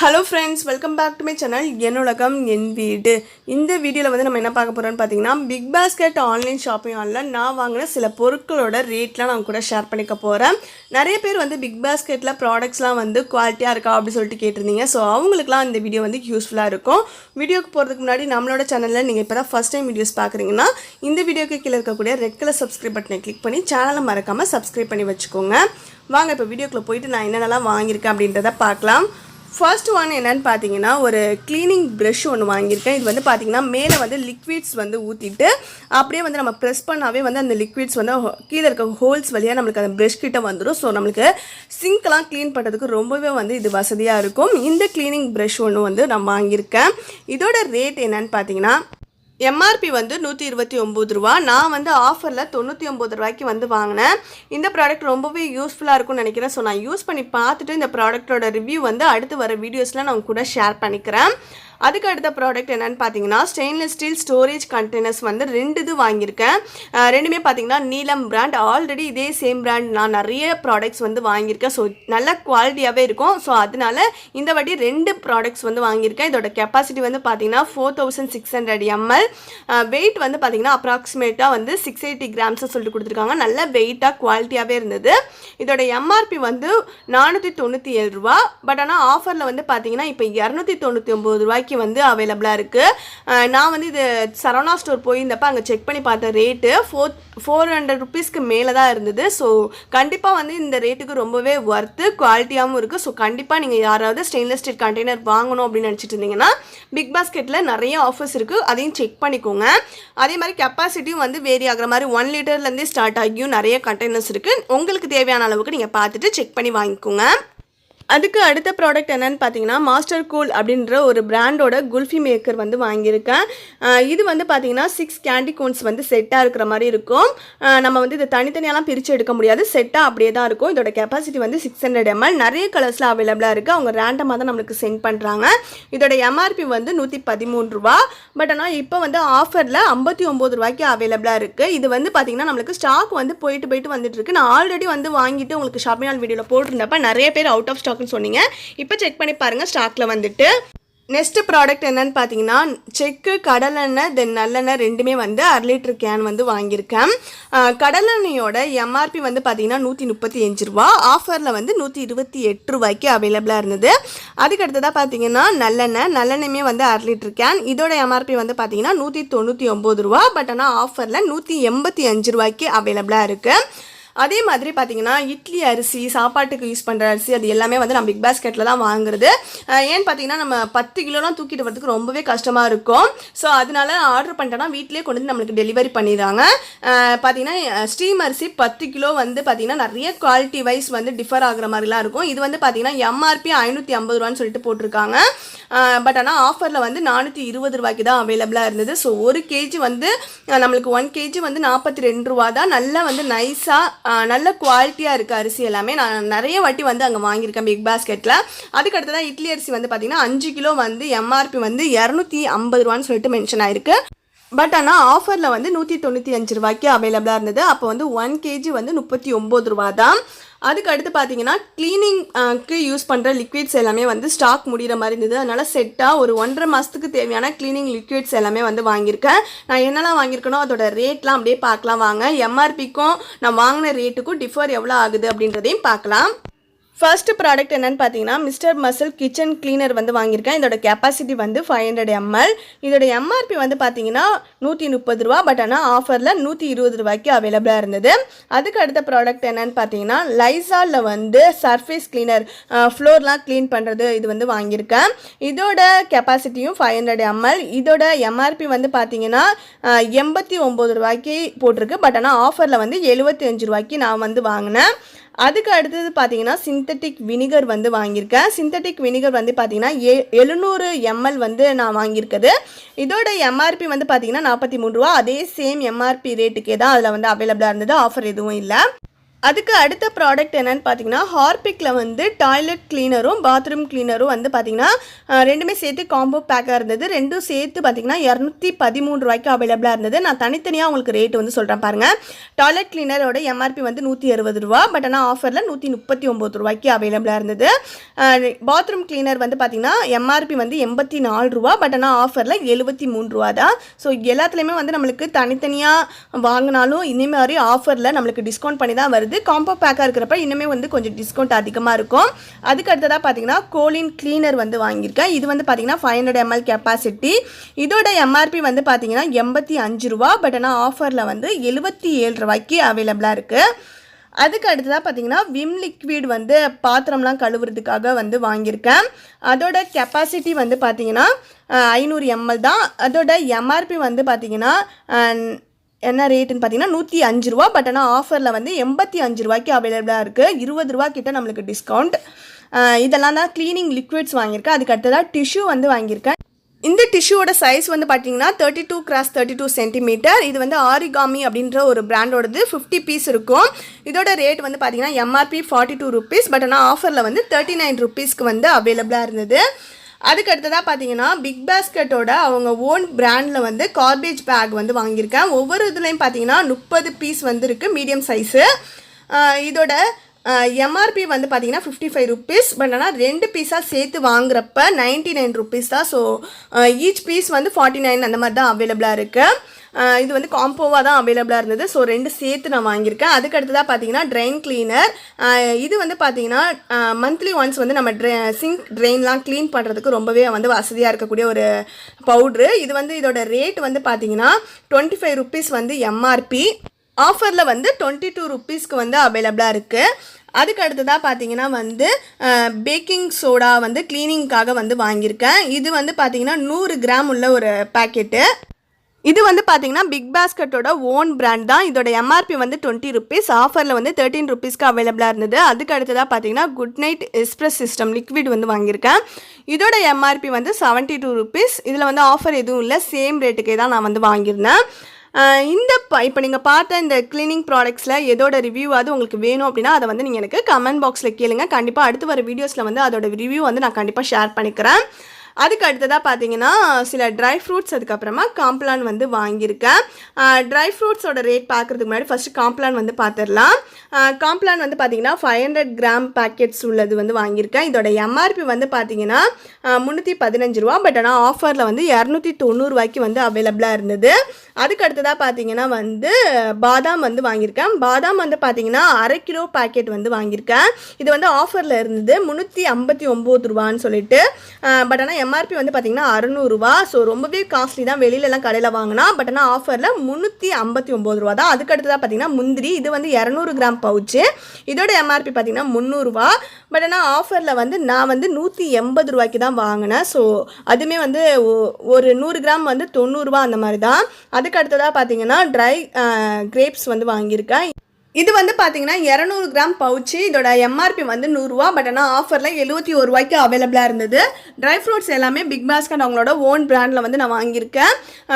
Hello friends welcome back to my channel என் உலகம் என் வீடு. இந்த வீடியோவில் வந்து நம்ம என்ன பார்க்க போகிறோம்னு பார்த்தீங்கன்னா பிக் பாஸ்கெட் ஆன்லைன் ஷாப்பிங் ஆனில் நான் வாங்கின சில பொருட்களோட ரேட்லாம் நான் கூட ஷேர் பண்ணிக்க போகிறேன் நிறைய பேர் வந்து பிக் பாஸ்கெட்டில் ப்ராடக்ட்ஸ்லாம் வந்து குவாலிட்டியாக இருக்கா அப்படின்னு சொல்லிட்டு கேட்டிருந்தீங்க. ஸோ அவங்களுக்குலாம் இந்த வீடியோ வந்து யூஸ்ஃபுல்லாக இருக்கும். வீடியோக்கு போகிறதுக்கு முன்னாடி நம்மளோட சேனலில் நீங்கள் இப்போ தான் ஃபஸ்ட் டைம் வீடியோஸ் பார்க்குறீங்கன்னா இந்த வீடியோக்கு கீழே இருக்கக்கூடிய ரெட் கலர் சப்ஸ்கிரைப் பட்டனை கிளிக் பண்ணி சேனலை மறக்காமல் சப்ஸ்கிரைப் பண்ணி வச்சுக்கோங்க. வாங்க இப்போ வீடியோக்குள்ளே போயிட்டு நான் என்னென்னலாம் வாங்கியிருக்கேன் அப்படின்றத பார்க்கலாம். ஃபர்ஸ்ட் ஒன் என்னன்னு பார்த்தீங்கன்னா ஒரு க்ளீனிங் ப்ரஷ் ஒன்று வாங்கியிருக்கேன். இது வந்து பார்த்தீங்கன்னா மேலே வந்து லிக்விட்ஸ் வந்து ஊற்றிட்டு அப்படியே வந்து நம்ம ப்ரெஸ் பண்ணாவே வந்து அந்த லிக்விட்ஸ் வந்து கீழே இருக்க ஹோல்ஸ் வழியாக நம்மளுக்கு அந்த ப்ரஷ் கிட்ட வந்துடும் ஸோ நம்மளுக்கு சிங்க்லாம் க்ளீன் பண்ணுறதுக்கு ரொம்பவே வந்து இது வசதியாக இருக்கும். இந்த க்ளீனிங் ப்ரஷ் ஒன்று வந்து நான் வாங்கியிருக்கேன். இதோட ரேட் என்னன்னு பார்த்தீங்கன்னா எம்ஆர்பி வந்து நூற்றி இருபத்தி ஒம்பது ரூபா. நான் வந்து ஆஃபரில் தொண்ணூற்றி ஒம்பது ரூபாய்க்கு வந்து வாங்கினேன். இந்த ப்ராடக்ட் ரொம்பவே யூஸ்ஃபுல்லாக இருக்கும்னு நினைக்கிறேன். ஸோ நான் யூஸ் பண்ணி பார்த்துட்டு இந்த ப்ராடக்ட்டோட ரிவ்யூ வந்து அடுத்து வர வீடியோஸில் நான் உங்க கூட ஷேர் பண்ணிக்கிறேன். அதுக்கு அடுத்த ப்ராடக்ட் என்னன்னு பார்த்தீங்கன்னா ஸ்டெயின்லெஸ் ஸ்டீல் ஸ்டோரேஜ் கண்டெய்னர்ஸ் வந்து ரெண்டு இது வாங்கியிருக்கேன். ரெண்டுமே பார்த்தீங்கன்னா நீலம் பிராண்ட் ஆல்ரெடி இதே சேம் பிராண்ட் நான் நிறைய ப்ராடக்ட்ஸ் வந்து வாங்கியிருக்கேன். ஸோ நல்ல குவாலிட்டியாகவே இருக்கும். ஸோ அதனால இந்த வாட்டி ரெண்டு ப்ராடக்ட்ஸ் வந்து வாங்கியிருக்கேன். இதோட கெப்பாசிட்டி வந்து பார்த்தீங்கன்னா four thousand six hundred ML weight வந்து பார்த்தீங்கன்னா அப்ராக்சிமேட்டாக வந்து சிக்ஸ் எயிட்டி கிராம்ஸை சொல்லிட்டு கொடுத்துருக்காங்க. நல்ல வெயிட்டாக குவாலிட்டியாகவே இருந்தது. இதோட எம்ஆர்பி வந்து நானூற்றி தொண்ணூற்றி ஏழு ரூபா. பட் ஆனால் ஆஃபரில் வந்து பார்த்தீங்கன்னா இப்போ இரநூத்தி தொண்ணூற்றி ஒம்பது ரூபாய்க்கு வந்து அவைலபிளாக இருக்குது நான் வந்து இது சரவணா ஸ்டோர் போயிருந்தப்ப அங்கே செக் பண்ணி பார்த்த ரேட்டு ஃபோர் ஃபோர் ஹண்ட்ரட் ருபீஸ்க்கு மேலே தான் இருந்தது. ஸோ கண்டிப்பாக வந்து இந்த ரேட்டுக்கு ரொம்பவே ஒர்த்து குவாலிட்டியாகவும் இருக்குது ஸோ கண்டிப்பாக நீங்கள் யாராவது ஸ்டெயின்லெஸ் ஸ்டீல் கண்டெய்னர் வாங்கணும் அப்படின்னு நினச்சிட்டு இருந்தீங்கன்னா பிக் பாஸ்கெட்டில் நிறைய ஆஃபர்ஸ் இருக்குது அதையும் செக் பண்ணிக்கோங்க. அதே மாதிரி கெப்பாசிட்டியும் வந்து வேரி ஆகிற மாதிரி ஒன் லிட்டர்லேருந்தே ஸ்டார்ட் ஆகியும் நிறைய கண்டெய்னர்ஸ் இருக்குது உங்களுக்கு தேவையான அளவுக்கு நீங்கள் பார்த்துட்டு செக் பண்ணி வாங்கிக்கோங்க. அதுக்கு அடுத்த ப்ராடக்ட் என்னன்னு பார்த்தீங்கன்னா மாஸ்டர் கூல் அப்படின்ற ஒரு பிராண்டோட குல்ஃபி மேக்கர் வந்து வாங்கியிருக்கேன். இது வந்து பார்த்தீங்கன்னா சிக்ஸ் கேண்டி கோன்ஸ் வந்து செட்டாக இருக்கிற மாதிரி இருக்கும். நம்ம வந்து இதை தனித்தனியாலாம் பிரித்து எடுக்க முடியாது. செட்டாக அப்படியே தான் இருக்கும். இதோட கெப்பாசிட்டி வந்து சிக்ஸ் ஹண்ட்ரட் எம்எல் நிறைய கலர்ஸில் அவைலபிளாக இருக்குது அவங்க ரேண்டமாக தான் நம்மளுக்கு சென்ட் பண்ணுறாங்க இதோட எம்ஆர்பி வந்து நூற்றி பதிமூணு ரூபா. பட் ஆனால் இப்போ வந்து ஆஃபரில் ஐம்பத்தி ஒம்பது ரூபாய்க்கு அவைலபிளாக இருக்குது இது வந்து பார்த்தீங்கன்னா நம்மளுக்கு ஸ்டாக் வந்து போயிட்டு போயிட்டு வந்துட்டு இருக்கு. நான் ஆல்ரெடி வந்து வாங்கிட்டு உங்களுக்கு ஷாப்பிங் மால் வீடியோவில் போட்டிருந்தப்ப நிறைய பேர் அவுட் ஆஃப் ஸ்டாக் ஸ்டாக்னு சொன்னீங்க. இப்போ செக் பண்ணி பாருங்கள் ஸ்டாக்கில் வந்துட்டு. நெக்ஸ்ட் ப்ராடக்ட் என்னன்னு பார்த்தீங்கன்னா செக்கு கடலெண்ணெய் தென் நல்லெண்ணெய் ரெண்டுமே வந்து அரை லிட்டர் கேன் வந்து வாங்கியிருக்கேன். கடலெண்ணையோட கடலெண்ணெயோட எம்ஆர்பி வந்து பார்த்தீங்கன்னா நூற்றி முப்பத்தி அஞ்சு ரூபா. ஆஃபரில் வந்து நூற்றி இருபத்தி எட்டு ரூபாய்க்கு அவைலபிளாக இருந்தது. அதுக்கு அடுத்ததாக பார்த்தீங்கன்னா நல்லெண்ணெய். நல்லெண்ணெயுமே வந்து அரை லிட்டர் கேன் இதோட எம்ஆர்பி வந்து பார்த்தீங்கன்னா நூற்றி தொண்ணூற்றி ஒம்பது ரூபா. பட் ஆனால் ஆஃபரில் நூற்றி எண்பத்தி அஞ்சு ரூபாய்க்கு அவைலபிளாக இருக்குது அதே மாதிரி பார்த்தீங்கன்னா இட்லி அரிசி சாப்பாட்டுக்கு யூஸ் பண்ணுற அரிசி அது எல்லாமே வந்து நம்ம பிக் பாஸ்கெட்டில் தான் வாங்குறது. ஏன்னு பார்த்தீங்கன்னா நம்ம பத்து கிலோலாம் தூக்கிட்டு வரதுக்கு ரொம்பவே கஷ்டமாக இருக்கும். ஸோ அதனால ஆர்டர் பண்ணிட்டோன்னா வீட்டிலே கொண்டு வந்து நம்மளுக்கு டெலிவரி பண்ணிடுறாங்க. பார்த்தீங்கன்னா ஸ்டீம் அரிசி பத்து கிலோ வந்து பார்த்தீங்கன்னா நிறைய குவாலிட்டி வைஸ் வந்து டிஃபர் ஆகுற மாதிரிலாம் இருக்கும். இது வந்து பார்த்தீங்கன்னா எம்ஆர்பி ஐநூற்றி ஐம்பது ரூபான்னு சொல்லிட்டு போட்டிருக்காங்க. பட் ஆனால் ஆஃபரில் வந்து நானூற்றி இருபது ரூபாய்க்கு தான் அவைலபிளாக இருந்தது. ஸோ ஒரு கேஜி வந்து நம்மளுக்கு ஒன் கேஜி வந்து நாற்பத்தி ரெண்டு ரூபா தான். நல்லா வந்து நைஸாக நல்ல குவாலிட்டியாக இருக்குது அரிசி எல்லாமே நான் நிறைய வாட்டி வந்து அங்கே வாங்கியிருக்கேன் பிக் பாஸ்கெட்டில் அதுக்கடுத்ததான் இட்லி அரிசி வந்து பார்த்தீங்கன்னா அஞ்சு கிலோ வந்து எம்ஆர்பி வந்து இரநூத்தி ஐம்பது ரூபான்னு சொல்லிட்டு மென்ஷன் ஆயிருக்கு. பட் ஆனால் ஆஃபரில் வந்து நூற்றி தொண்ணூற்றி அஞ்சு ரூபாய்க்கு அவைலபிளாக இருந்தது. அப்போ வந்து ஒன் கேஜி வந்து முப்பத்தி ஒம்பது ரூபா தான். அதுக்கு அடுத்து பார்த்தீங்கன்னா க்ளீனிங்க்கு யூஸ் பண்ணுற லிக்விட்ஸ் எல்லாமே வந்து ஸ்டாக் முடிகிற மாதிரி இருந்தது. அதனால் செட்டாக ஒரு ஒன்றரை மாதத்துக்கு தேவையான க்ளீனிங் லிக்விட்ஸ் எல்லாமே வந்து வாங்கியிருக்கேன். நான் என்னெல்லாம் வாங்கியிருக்கேனோ அதோட ரேட்லாம் அப்படியே பார்க்கலாம் வாங்க. எம்ஆர்பிக்கும் நான் வாங்கின ரேட்டுக்கும் டிஃபர் எவ்வளோ ஆகுது அப்படின்றதையும் பார்க்கலாம். ஃபர்ஸ்ட் ப்ராடக்ட் என்னன்னு பார்த்தீங்கன்னா மிஸ்டர் மசில் கிச்சன் கிளீனர் வந்து வாங்கியிருக்கேன். இதோட கெப்பாசிட்டி வந்து ஃபைவ் ஹண்ட்ரட் எம்எல் இதோட எம்ஆர்பி வந்து பார்த்தீங்கன்னா நூற்றி முப்பது ரூபா. பட் ஆனால் ஆஃபரில் நூற்றி இருபது ரூபாய்க்கு அவைலபிளாக இருந்தது. அதுக்கு அடுத்த ப்ராடக்ட் என்னென்னு பார்த்தீங்கன்னா லைசாலில் வந்து சர்ஃபேஸ் கிளீனர் ஃப்ளோர்லாம் க்ளீன் பண்ணுறது இது வந்து வாங்கியிருக்கேன். இதோட கெப்பாசிட்டியும் ஃபைவ் ஹண்ட்ரட் எம்எல் இதோட எம்ஆர்பி வந்து பார்த்தீங்கன்னா எண்பத்தி ஒம்பது ரூபாய்க்கு போட்டிருக்கு. பட் ஆனால் ஆஃபரில் வந்து எழுபத்தி அஞ்சு ரூபாய்க்கு நான் வந்து வாங்கினேன். அதுக்கு அடுத்தது பார்த்தீங்கன்னா சிந்தட்டிக் வினிகர் வந்து வாங்கியிருக்கேன். சிந்தட்டிக் வினிகர் வந்து பார்த்தீங்கன்னா ஏ எழுநூறு எம்எல் வந்து நான் வாங்கியிருக்குது இதோட எம்ஆர்பி வந்து பார்த்தீங்கன்னா நாற்பத்தி மூணு ரூபா. அதே சேம் எம்ஆர்பி ரேட்டுக்கே தான் அதில் வந்து அவைலபிளாக இருந்தது. ஆஃபர் எதுவும் இல்லை. அதுக்கு அடுத்த ப்ராடக்ட் என்னன்னு பார்த்தீங்கன்னா ஹார்பிக்கில் வந்து டாய்லெட் க்ளீனரும் பாத்ரூம் க்ளீனரும் வந்து பார்த்தீங்கன்னா ரெண்டுமே சேர்த்து காம்போ பேக்காக இருந்தது. ரெண்டும் சேர்த்து பார்த்தீங்கன்னா இரநூத்தி பதிமூணு ரூபாய்க்கு அவைலபிளாக இருந்தது. நான் தனித்தனியாக உங்களுக்கு ரேட் வந்து சொல்கிறேன் பாருங்கள் டாய்லெட் க்ளீனரோட எம்ஆர்பி வந்து நூற்றி அறுபது ரூபா பட் ஆனால் ஆஃபரில் நூற்றி முப்பத்தி ஒம்பது ரூபாய்க்கு அவைலபிளாக இருந்தது. பாத்ரூம் க்ளீனர் வந்து பார்த்தீங்கன்னா எம்ஆர்பி வந்து எண்பத்தி நாலு ரூபா பட் ஆனால் ஆஃபரில் எழுபத்தி மூணு ரூபா தான். ஸோ எல்லாத்துலேயுமே வந்து நம்மளுக்கு தனித்தனியாக வாங்கினாலும் இனிமே மாதிரி ஆஃபரில் நம்மளுக்கு டிஸ்கவுண்ட் பண்ணி தான் வருது. காம்போ பேக்காக இருக்கிறப்ப இன்னுமே வந்து கொஞ்சம் டிஸ்கவுண்ட் அதிகமாக இருக்கும். அதுக்கு அடுத்ததாக பார்த்தீங்கன்னா கோலின் க்ளீனர் வந்து வாங்கியிருக்கேன். இது வந்து பார்த்தீங்கன்னா ஃபைவ் ஹண்ட்ரட் எம்எல் கெப்பாசிட்டி இதோட எம்ஆர்பி வந்து பார்த்தீங்கன்னா எண்பத்தி அஞ்சு ரூபா. பட் ஆனால் ஆஃபரில் வந்து எழுபத்தி ஏழு ரூபாய்க்கு அவைலபிளாக இருக்குது அதுக்கு அடுத்ததாக பார்த்தீங்கன்னா விம் லிக்விட் வந்து பாத்திரம்லாம் கழுவுறதுக்காக வந்து வாங்கியிருக்கேன். அதோட கெப்பாசிட்டி வந்து பார்த்தீங்கன்னா ஐநூறு எம்எல் தான். அதோட எம்ஆர்பி வந்து பார்த்தீங்கன்னா என்ன ரேட்டுன்னு பார்த்தீங்கன்னா நூற்றி அஞ்சு ரூபா. பட் ஆனால் ஆஃபரில் வந்து எண்பத்தி அஞ்சு ரூபாய்க்கு அவைலபிளாக இருக்குது இருபது ரூபா கிட்ட நம்மளுக்கு டிஸ்கவுண்ட் இதெல்லாம் தான் க்ளீனிங் லிக்விட்ஸ் வாங்கியிருக்கேன். அதுக்கு அடுத்ததாக டிஷ்யூ வந்து வாங்கியிருக்கேன். இந்த டிஷ்யூவோட சைஸ் வந்து பார்த்தீங்கன்னா thirty two cross thirty two centimetre இது வந்து ஆரிகாமி அப்படின்ற ஒரு பிராண்டோடது ஃபிஃப்டி பீஸ் இருக்கும். இதோட ரேட் வந்து பார்த்தீங்கன்னா MRP forty two rupees but ஆனால் ஆஃபரில் வந்து தேர்ட்டி நைன் ருபீஸ்க்கு வந்து அவைலபிளாக இருந்தது. அதுக்கு அடுத்ததாக பார்த்தீங்கன்னா பிக் பாஸ்கெட்டோட அவங்க ஓன் பிராண்டில் வந்து கார்பேஜ் பேக் வந்து வாங்கியிருக்கேன். ஒவ்வொரு இதுலேயும் பார்த்தீங்கன்னா முப்பது பீஸ் வந்து இருக்குது மீடியம் சைஸு இதோட எம்ஆர்பி வந்து பார்த்தீங்கன்னா ஃபிஃப்டி ஃபைவ் ருபீஸ் பட் ஆனால் ரெண்டு பீஸாக சேர்த்து வாங்குறப்ப நைன்ட்டி நைன் ருபீஸ் தான் ஸோ ஈச் பீஸ் வந்து ஃபார்ட்டி நைன் அந்த மாதிரி தான் அவைலபிளாக இருக்குது இது வந்து காம்போவாக தான் அவைலபிளாக இருந்தது. ஸோ ரெண்டு சேர்த்து நான் வாங்கியிருக்கேன். அதுக்கு அடுத்ததாக பார்த்தீங்கன்னா ட்ரெயின் க்ளீனர் இது வந்து பார்த்தீங்கன்னா மந்த்லி ஒன்ஸ் வந்து நம்ம ட்ரெ சிங்க் ட்ரெயின்லாம் க்ளீன் பண்ணுறதுக்கு ரொம்பவே வந்து வசதியாக இருக்கக்கூடிய ஒரு பவுட்ரு இது வந்து இதோட ரேட் வந்து பார்த்தீங்கன்னா டுவெண்ட்டி ஃபைவ் ருபீஸ் வந்து எம்ஆர்பி ஆஃபரில் வந்து டுவெண்ட்டி டூ ருப்பீஸ்க்கு வந்து அவைலபிளாக இருக்குது அதுக்கு அடுத்ததாக பார்த்தீங்கன்னா வந்து பேக்கிங் சோடா வந்து க்ளீனிங்க்காக வந்து வாங்கியிருக்கேன். இது வந்து பார்த்தீங்கன்னா நூறு கிராம் உள்ள ஒரு பேக்கெட்டு இது வந்து பார்த்தீங்கன்னா பிக் பாஸ்கெட்டோட ஓன் பிராண்ட் தான். இதோட எம்ஆர்பி வந்து டுவெண்ட்டி ருபீஸ் ஆஃபரில் வந்து தேர்ட்டின் ருபீஸ்க்கு அவைலபிளாக இருந்தது. அதுக்கு அடுத்ததாக பார்த்தீங்கன்னா good night express system liquid வந்து வாங்கியிருக்கேன். இதோட எம்ஆர்பி வந்து செவன்ட்டி டூ ருபீஸ் இதில் வந்து ஆஃபர் எதுவும் இல்லை. சேம் ரேட்டுக்கே தான் நான் வந்து வாங்கியிருந்தேன். இந்த இப்போ நீங்கள் பார்த்த இந்த க்ளீனிங் ப்ராடக்ட்ஸில் எதோட ரிவ்யூவாவது உங்களுக்கு வேணும் அப்படின்னா அதை வந்து நீங்கள் எனக்கு கமெண்ட் பாக்ஸில் கேளுங்க. கண்டிப்பாக அடுத்து வர வீடியோஸில் வந்து அதோட ரிவ்யூ வந்து நான் கண்டிப்பாக ஷேர் பண்ணிக்கிறேன். அதுக்கு அடுத்ததாக பார்த்தீங்கன்னா சில ட்ரை ஃப்ரூட்ஸ் அதுக்கப்புறமா காம்ப்ளான் வந்து வாங்கியிருக்கேன். ட்ரை ஃப்ரூட்ஸோட ரேட் பார்க்குறதுக்கு முன்னாடி ஃபஸ்ட்டு காம்ப்ளான் வந்து பார்த்துடலாம் காம்ப்ளான் வந்து பார்த்தீங்கன்னா ஃபைவ் ஹண்ட்ரட் கிராம் பேக்கெட்ஸ் உள்ளது வந்து வாங்கியிருக்கேன். இதோட எம்ஆர்பி வந்து பார்த்தீங்கன்னா முந்நூற்றி பதினஞ்சு ரூபா. பட் ஆனால் ஆஃபரில் வந்து இரநூத்தி தொண்ணூறுரூவாய்க்கு வந்து அவைலபிளாக இருந்தது. அதுக்கு அடுத்ததாக பார்த்தீங்கன்னா வந்து பாதாம் வந்து வாங்கியிருக்கேன். பாதாம் வந்து பார்த்தீங்கன்னா அரை கிலோ பாக்கெட் வந்து வாங்கியிருக்கேன். இது வந்து ஆஃபரில் இருந்தது. முந்நூற்றி ஐம்பத்தி ஒம்பது ரூபான்னு சொல்லிட்டு பட் ஆனால் எம்ஆர்பி வந்து பார்த்தீங்கன்னா அறநூறுவா. ஸோ ரொம்பவே காஸ்ட்லி தான். வெளியிலலாம் கடையில் வாங்கினா பட் ஆனால் ஆஃபரில் முந்நூற்றி ஐம்பத்தி ஒம்பது ரூபா தான். அதுக்கு அடுத்ததாக பார்த்தீங்கன்னா முந்திரி. இது வந்து இரநூறு கிராம் பவுச்சு இதோட எம்ஆர்பி பார்த்தீங்கன்னா முந்நூறுரூவா பட் ஆனால் ஆஃபரில் வந்து நான் வந்து நூற்றி எண்பது ரூபாய்க்கு தான் வாங்கினேன். ஸோ அதுவுமே வந்து ஒ- ஒரு நூறு கிராம் வந்து தொண்ணூறுரூவா அந்த மாதிரி தான். அதுக்கு அடுத்ததாக பார்த்தீங்கன்னா ட்ரை கிரேப்ஸ் வந்து வாங்கியிருக்கேன். இது வந்து பார்த்தீங்கன்னா இரநூறு கிராம் பவுச்சு இதோட எம்ஆர்பி வந்து நூறுரூவா பட் ஆனால் ஆஃபரில் எழுபத்தி ஒரு ரூபாய்க்கு அவைலபிளாக இருந்தது. ட்ரை ஃப்ரூட்ஸ் எல்லாமே பிக் பாஸ்கட் அவங்களோட ஓன் பிராண்டில் வந்து நான் வாங்கியிருக்கேன்.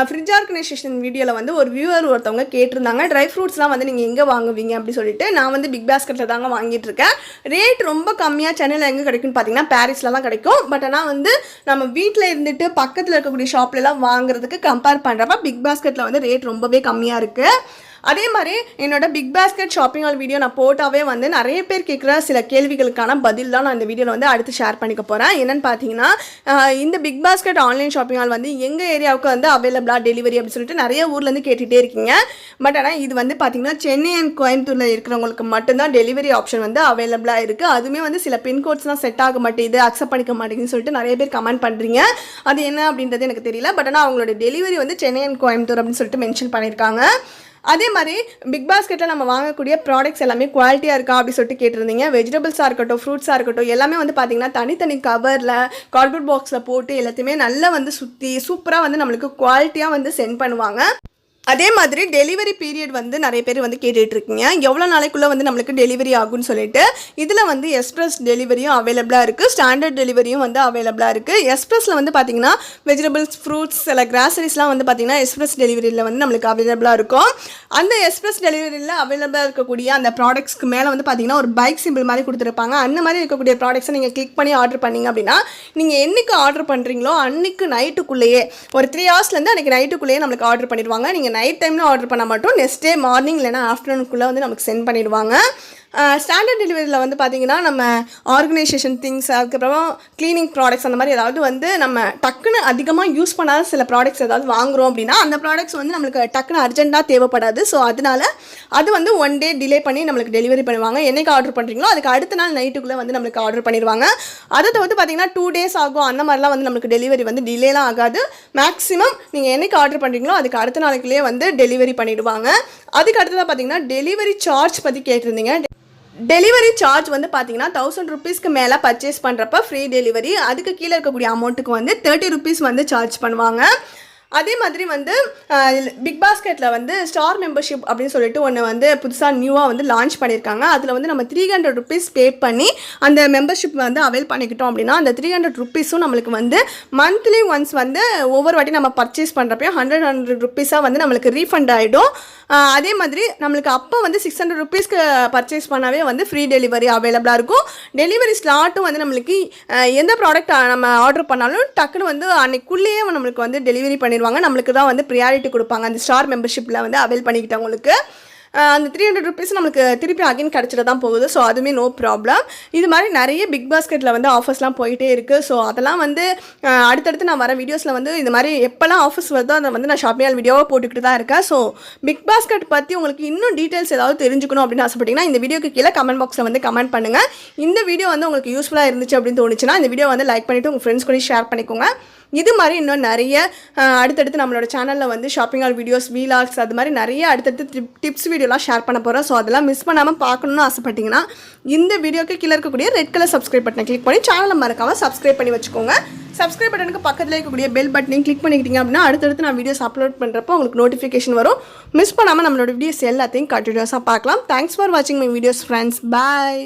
ஃப்ரிட்ஜ் ஆர்கனைசேஷன் வீடியோவில் வந்து ஒரு வியூவர் ஒருத்தவங்க கேட்டிருந்தாங்க ட்ரை ஃப்ரூட்ஸ்லாம் வந்து நீங்கள் எங்கே வாங்குவீங்க? அப்படின்னு சொல்லிட்டு நான் வந்து பிக் பாஸ்கெட்டில் தாங்க வாங்கிட்டு இருக்கேன் ரேட் ரொம்ப கம்மியாக சென்னையில் எங்கே கிடைக்கும்னு பார்த்தீங்கன்னா பாரிஸில் தான் கிடைக்கும். பட் ஆனால் வந்து நம்ம வீட்டில் இருந்துட்டு பக்கத்தில் இருக்கக்கூடிய ஷாப்லலாம் வாங்குறதுக்கு கம்பேர் பண்ணுறப்ப பிக் பாஸ்கெட்டில் வந்து ரேட் ரொம்பவே கம்மியாக இருக்குது அதே மாதிரி என்னோட big basket shopping haul video நான் போட்டாவே வந்து நிறைய பேர் கேட்குற சில கேள்விகளுக்கான பதில் தான் நான் இந்த வீடியோவில் வந்து அடுத்து ஷேர் பண்ணிக்க போகிறேன் என்னென்னு பார்த்தீங்கன்னா இந்த big basket online shopping haul வந்து எங்கள் ஏரியாவுக்கு வந்து அவைலபிளாக டெலிவரி அப்படின்னு சொல்லிட்டு நிறைய ஊர்லேருந்து கேட்டுகிட்டே இருக்கீங்க. பட் ஆனால் இது வந்து பார்த்தீங்கன்னா சென்னை அண்ட் கோயம்புத்தூரில் இருக்கிறவங்களுக்கு மட்டும்தான் டெலிவரி ஆப்ஷன் வந்து அவைலபிளாக இருக்குது அதுவுமே வந்து சில பின்கோட்ஸ்லாம் செட் ஆக மாட்டேங்குது அக்செப்ட் பண்ணிக்க மாட்டேங்குதுன்னு சொல்லிட்டு நிறைய பேர் கமெண்ட் பண்ணுறீங்க அது என்ன அப்படின்றது எனக்கு தெரியல. பட் ஆனால் அவங்களோட டெலிவரி வந்து சென்னை அண்ட் கோயம்புத்தூர் அப்படின்னு சொல்லிட்டு மென்ஷன் பண்ணியிருக்காங்க அதே மாதிரி பிக் பாஸ்கெட்டில் நம்ம வாங்கக்கூடிய ப்ராடக்ட்ஸ் எல்லாமே குவாலிட்டியாக இருக்கா அப்படி சொல்லிட்டு கேட்டிருந்தீங்க. வெஜிடபிள்ஸாக இருக்கட்டும் ஃப்ரூட்ஸாக இருக்கட்டும் எல்லாமே வந்து பார்த்தீங்கன்னா தனித்தனி கவரில் கார்ட்போர்ட் பாக்ஸில் போட்டு எல்லாத்தையுமே நல்லா வந்து சுற்றி சூப்பராக வந்து நம்மளுக்கு குவாலிட்டியாக வந்து சென்ட் பண்ணுவாங்க. அதே மாதிரி டெலிவரி பீரியட் வந்து நிறைய பேர் வந்து கேட்டுட்ருக்கீங்க எவ்வளோ நாளைக்குள்ளே வந்து நம்மளுக்கு டெலிவரி ஆகும்னு சொல்லிட்டு இதில் வந்து எக்ஸ்ப்ரெஸ் டெலிவரியும் அவைலபிளாக இருக்குது ஸ்டாண்டர்ட் டெலிவரியும் வந்து அவைலபிளாக இருக்குது எக்ஸ்ப்ரெஸில் வந்து பார்த்தீங்கன்னா வெஜிடபிள்ஸ் ஃப்ரூட்ஸ் சில கிராசரிஸ்லாம் வந்து பார்த்தீங்கன்னா எக்ஸ்பிரஸ் டெலிவரியில் வந்து நம்மளுக்கு அவைலபிளாக இருக்கும். அந்த எக்ஸ்பிரஸ் டெலிவரியில் அவைலபிளாக இருக்கக்கூடிய அந்த ப்ராடக்ட்ஸ்க்கு மேலே வந்து பார்த்திங்கன்னா ஒரு பைக் சிம்பிள் மாதிரி கொடுத்துருப்பாங்க. அந்த மாதிரி இருக்கக்கூடிய ப்ராடக்ட்ஸை நீங்கள் கிளிக் பண்ணி ஆர்டர் பண்ணீங்க அப்படின்னா நீங்கள் என்னைக்கு ஆர்டர் பண்ணுறீங்களோ அன்றைக்கு நைட்டுக்குள்ளேயே ஒரு த்ரீ ஹவர்ஸ்லேருந்து அன்றைக்கி நைட்டுக்குள்ளேயே நம்மளுக்கு ஆர்டர் பண்ணிடுவாங்க. நீங்கள் நைட் டைமில் ஆர்டர் பண்ண மாட்டோம் நெக்ஸ்ட் டே மார்னிங் இல்லைனா ஆஃப்டர்நூனுக்குள்ளே வந்து நமக்கு சென்ட் பண்ணிடுவாங்க. ஸ்டாண்டர்ட் டெலிவரியில் வந்து பார்த்திங்கன்னா நம்ம ஆர்கனைசேஷன் திங்ஸ் அதுக்கப்புறம் க்ளீனிங் ப்ராடக்ட்ஸ் அந்த மாதிரி ஏதாவது வந்து நம்ம டக்குன்னு அதிகமாக யூஸ் பண்ணாத சில ப்ராடக்ட்ஸ் ஏதாவது வாங்குறோம் அப்படின்னா அந்த ப்ராடக்ட்ஸ் வந்து நம்மளுக்கு டக்குன்னு அர்ஜென்ட்டாக தேவைப்படாது. ஸோ அதனால அது வந்து ஒன் டே டிலே பண்ணி நம்மளுக்கு டெலிவரி பண்ணுவாங்க. என்னைக்கு ஆர்டர் பண்ணுறீங்களோ அதுக்கு அடுத்த நாள் நைட்டுக்குள்ளே வந்து நம்மளுக்கு ஆர்டர் பண்ணிடுவாங்க அதை தவிர்த்து பார்த்தீங்கன்னா டூ டேஸ் ஆகும். அந்த மாதிரிலாம் வந்து நம்மளுக்கு டெலிவரி வந்து டிலேலாம் ஆகாது. மேக்ஸிமம் நீங்கள் என்னைக்கு ஆர்டர் பண்ணுறீங்களோ அதுக்கு அடுத்த நாளைக்குள்ளேயே வந்து டெலிவரி பண்ணிடுவாங்க. அதுக்கு அடுத்ததாக பார்த்தீங்கன்னா டெலிவரி சார்ஜ் பற்றி கேட்டிருந்தீங்க. டெலிவரி சார்ஜ் வந்து பார்த்தீங்கன்னா தௌசண்ட் ருபீஸ்க்கு மேலே பர்ச்சேஸ் பண்ணுறப்ப ஃப்ரீ டெலிவரி அதுக்கு கீழே இருக்கக்கூடிய அமௌண்ட்டுக்கு வந்து தேர்ட்டி ருபீஸ் வந்து சார்ஜ் பண்ணுவாங்க. அதே மாதிரி வந்து பிக் பாஸ்கெட்டில் வந்து ஸ்டார் மெம்பர்ஷிப் அப்படின்னு சொல்லிட்டு ஒன்று வந்து புதுசாக நியூவாக வந்து லான்ச் பண்ணியிருக்காங்க. அதில் வந்து நம்ம த்ரீ ஹண்ட்ரட் ருபீஸ் பே பண்ணி அந்த மெம்பர்ஷிப் வந்து அவைல் பண்ணிக்கிட்டோம் அப்படின்னா அந்த த்ரீ ஹண்ட்ரட் ருபீஸும் நம்மளுக்கு வந்து மந்த்லி ஒன்ஸ் வந்து ஒவ்வொரு வாட்டி நம்ம பர்ச்சேஸ் பண்ணுறப்பையும் ஹண்ட்ரட் ஹண்ட்ரட் ருபீஸாக வந்து நம்மளுக்கு ரீஃபண்ட் ஆகிடும் அதே மாதிரி நம்மளுக்கு அப்போ வந்து சிக்ஸ் ஹண்ட்ரட் ருபீஸ்க்கு பர்ச்சேஸ் பண்ணாவே வந்து ஃப்ரீ டெலிவரி அவைலபிளாக இருக்கும். டெலிவரி ஸ்லாட்டும் வந்து நம்மளுக்கு எந்த ப்ராடக்ட் நம்ம ஆர்டர் பண்ணாலும் டக்குன்னு வந்து அன்னைக்குள்ளேயே நம்மளுக்கு வந்து டெலிவரி பண்ணிடுவாங்க நம்மளுக்கு தான் வந்து ப்ரியாரிட்டி கொடுப்பாங்க. அந்த ஸ்டார் மெம்பர்ஷிப்பில் வந்து அவைல் பண்ணிக்கிட்டவங்களுக்கு அந்த த்ரீ ஹண்ட்ரட் ருபீஸ் நம்மளுக்கு திருப்பி அகைன் கிடச்சிட்டு தான் போகுது. ஸோ அதுவுமே நோ ப்ராப்ளம் இது மாதிரி நிறைய பிக் பாஸ்கெட்டில் வந்து ஆஃபர்ஸ்லாம் போயிட்டே இருக்குது ஸோ அதெல்லாம் வந்து அடுத்தடுத்து நான் வர வீடியோஸில் வந்து இது மாதிரி எப்போல்லாம் ஆஃபர்ஸ் வருதோ அதை வந்து நான் ஷாப்பிங் வீடியோவாக போட்டுக்கிட்டு தான் இருக்கேன். ஸோ பிக் பாஸ்கெட் பற்றி உங்களுக்கு இன்னும் டீட்டெயில்ஸ் ஏதாவது தெரிஞ்சுக்கணும் அப்படின்னு ஆசைப்பட்டீங்கன்னா இந்த வீடியோக்கு கீழே கமெண்ட் பாக்ஸில் வந்து கமெண்ட் பண்ணுங்கள் இந்த வீடியோ வந்து உங்களுக்கு யூஸ்ஃபுல்லாக இருந்துச்சு அப்படின்னு தோணுச்சுன்னா இந்த வீடியோ வந்து லைக் பண்ணிவிட்டு உங்கள் ஃப்ரெண்ட்ஸ் கூட ஷேர் பண்ணிக்கோங்க. இது மாதிரி இன்னும் நிறைய அடுத்தடுத்து நம்மளோட சேனலில் வந்து ஷாப்பிங் ஆல் வீடியோஸ் வீலாக்ஸ் அது மாதிரி நிறைய அடுத்தடுத்து டிப்ஸ் வீடியோலாம் ஷேர் பண்ண போகிறோம் ஸோ அதெல்லாம் மிஸ் பண்ணாமல் பார்க்கணுன்னு ஆசைப்பட்டீங்கன்னா இந்த வீடியோக்கு கீழே இருக்கக்கூடிய ரெட் கலர் சப்ஸ்கிரைப் பட்டனை கிளிக் பண்ணி சேனலை மறக்காமல் சப்ஸ்கிரைப் பண்ணி வச்சுக்கோங்க. சப்ஸ்கிரைப் பட்டனுக்கு பக்கத்தில் இருக்கக்கூடிய பெல் பட்டனையும் கிளிக் பண்ணிக்கிட்டீங்க அப்படின்னா அடுத்தடுத்து நான் வீடியோஸ் அப்லோட் பண்ணுறப்போ உங்களுக்கு நோட்டிஃபிகேஷன் வரும். மிஸ் பண்ணாமல் நம்மளோட வீடியோஸ் எல்லாத்தையும் கண்டினியூஸாக பார்க்கலாம். தேங்க்ஸ் ஃபார் வாட்சிங் மை வீடியோஸ் ஃப்ரெண்ட்ஸ் பாய்